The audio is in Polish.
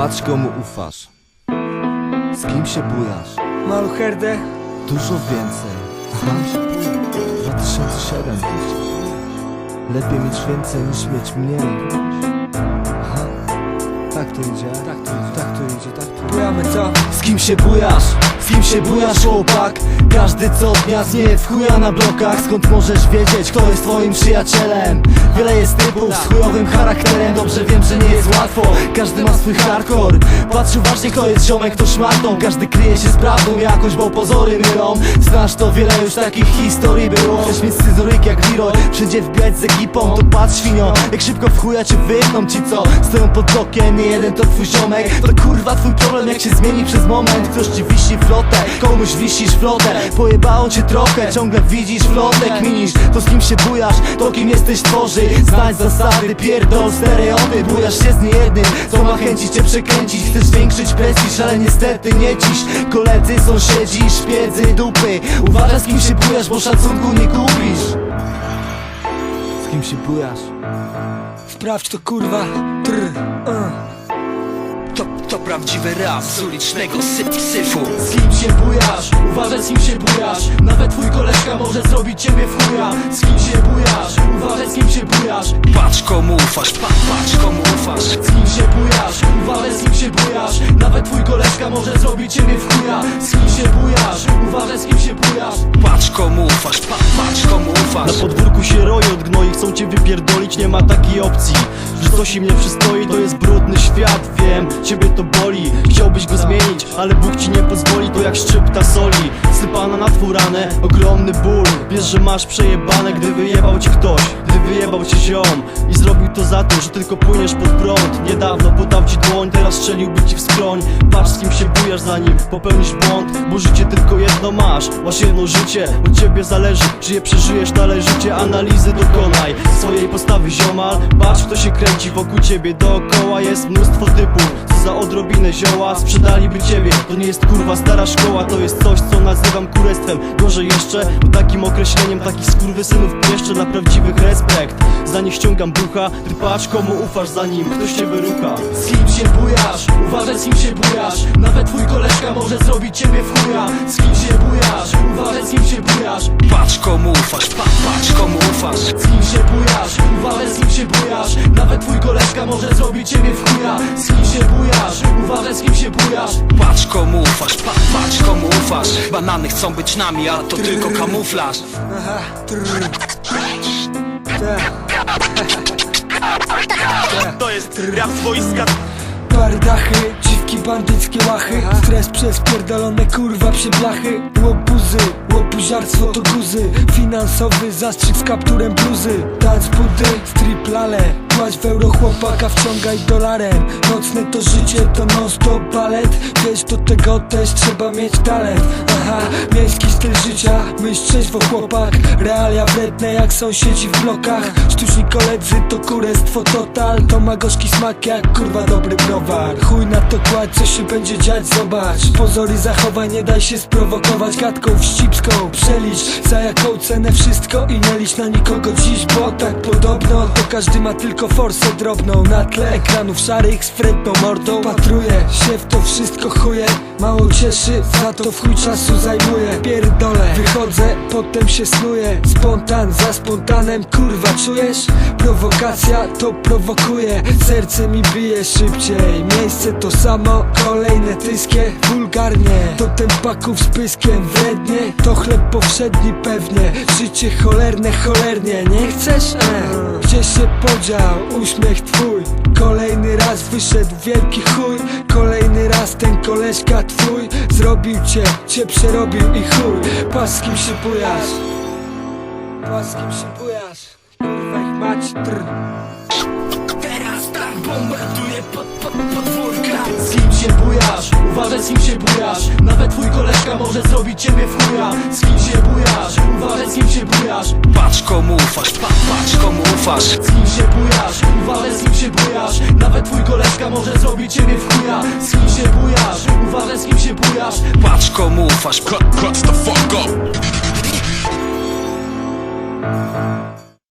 Patrz komu ufasz. Z kim się bujasz? Malucherdę Dużo więcej. Z kim się bujasz 2007 Lepiej mieć więcej niż mieć mniej. Aha. Tak to idzie, tak to idzie, tak to idzie, tak to idzie? Z kim się bujasz? Z kim się bujasz chłopak? Każdy co dnia znieje w chuja na blokach. Skąd możesz wiedzieć kto jest twoim przyjacielem? Wiele jest typów z chujowym charakterem. Dobrze wiem, że nie jest łatwo. Każdy ma swój hardcore. Patrz uważnie kto jest ziomek, kto szmatą. Każdy kryje się z prawdą jakoś, bo pozory mylą. Znasz to wiele już takich historii było. Chcesz mieć scyzoryk jak Leroy Wszędzie wbijać z ekipą, to patrz świnio. Jak szybko w chuja cię wypną ci co Stoją pod blokiem, nie jeden to twój ziomek To kurwa twój problem jak się zmieni przez moment. Ktoś ci wisi flotę, komuś wisisz flotę Pojebało cię trochę, ciągle widzisz flotę Kminisz, to z kim się bujasz, to kim jesteś tworzy. Znajdź zasady, pierdol stereotyp. Bujasz się z niejednym, co ma chęci cię przekręcić. Chcesz zwiększyć prestiż, ale niestety nie dziś. Koledzy, sąsiedzi, szpiedzy, dupy. Uważaj z kim się bujasz, bo szacunku nie kupisz. Z kim się bujasz? Sprawdź to kurwa. Trr, uh. To, to prawdziwy rap z ulicznego sy syfu. Z kim się bujasz? Uważaj z kim się bujasz. Nawet twój koleżka może zrobić ciebie w chuja. Z kim się bujasz? Uważaj z kim się bujasz. Patrz komu ufasz, pa, patrz komu ufasz. Z kim się bujasz? Uważaj z kim się bujasz. Nawet twój koleżka może zrobić ciebie w chuja. Z kim się bujasz? Uważaj z kim się bujasz. Patrz komu ufasz, pa, patrz komu ufasz. Na podwórku się roją od gnoi, chcą cię wypierdolić, nie ma takiej opcji. Że coś im nie przystoi, to jest brudny świat, wiem, ciebie to boli. Chciałbyś go zmienić, ale Bóg ci nie pozwoli, to jak szczypta soli Sypana na ranę, ogromny ból Wiesz, że masz przejebane, gdy wyjebał ci ktoś Gdy wyjebał ci ziom. I zrobił to za to, że tylko płyniesz pod prąd. Niedawno podał ci dłoń, teraz strzeliłby ci w skroń. Patrz z kim się bujasz zanim popełnisz błąd. Bo życie tylko jedno masz, masz jedno życie. Od ciebie zależy, czy je przeżyjesz należycie Analizy dokonaj swojej postawy ziomal. Patrz kto się kręci wokół ciebie Dookoła jest mnóstwo typów. Co za odrobinę zioła sprzedaliby ciebie. To nie jest kurwa stara szkoła To jest coś co nazywam kurestwem Gorzej jeszcze, bo takim określeniem Takich skurwysynów jeszcze dla prawdziwych respekt Za nich ściągam ducha Ty patrz komu ufasz zanim ktoś cię wyrucha Z kim się bujasz? Uważaj z kim się bujasz Nawet twój koleżka może zrobić ciebie w chuja Z kim się bujasz? Uważaj z kim się bujasz Patrz komu ufasz, pa, patrz komu ufasz Z kim się bujasz? Uważaj z kim się bujasz Nawet twój koleżka może zrobić ciebie w chuja Z kim? Uważaj z kim się bujasz. Patrz komu ufasz, pa, patrz komu ufasz. Banany chcą być nami, a to tylko kamuflaż. Aha. To jest rap z wojska. Bardachy, bandyckie łachy Stres przez pierdolone kurwa przeblachy Łobuzy, łobuziarstwo to guzy. Finansowy zastrzyk z kapturem bluzy. Dance budy, strip lale. Płać w euro chłopaka, wciągaj dolarem. Nocne to życie, to non stop balet. Wiesz, do tego też trzeba mieć talent. Aha, miejski styl życia Myśl trzeźwo chłopak. Realia wredne jak sąsiedzi w blokach. Sztuczni koledzy to kurestwo total. To ma gorzki smak jak kurwa dobry browar. Chuj na to kładź, co się będzie dziać, zobacz. Pozory zachowań, nie daj się sprowokować. Gadką wścibską, przelicz Za jaką cenę wszystko i nie licz na nikogo dziś Bo tak podobno to każdy ma tylko forsę drobną. Na tle ekranów szarych z wredną mordą Patruję się w to wszystko chuje. Mało cieszy, za to w chuj czasu zajmuje. Pierdolę, wychodzę, potem się snuję. Spontan za spontanem, kurwa czujesz? Prowokacja to prowokuje. Serce mi bije szybciej. Miejsce to samo, kolejne tyskie Wulgarnie, to tempaków z pyskiem Wrednie, to chleb powszedni pewnie Życie cholerne, cholernie Nie chcesz? E. Gdzie się podział uśmiech twój? Kolejny raz wyszedł wielki chuj Kolejny raz ten koleżka twój Zrobił cię, cię przerobił i chuj Patrz z kim się bujasz Patrz z kim się bujasz Kurwa ich mać trr z kim się bujasz? Nawet twój koleżka może zrobić ciebie w chuja. Z kim się bujasz? Uważaj z kim się bujasz. Patrz komu ufasz, pa, patrz komu ufasz. Z kim się bujasz? Uważaj z kim się bujasz. Nawet twój koleżka może zrobić ciebie w chuja. Z kim się bujasz? Uważaj z kim się bujasz. Patrz komu ufasz, cut, cuts the fuck up.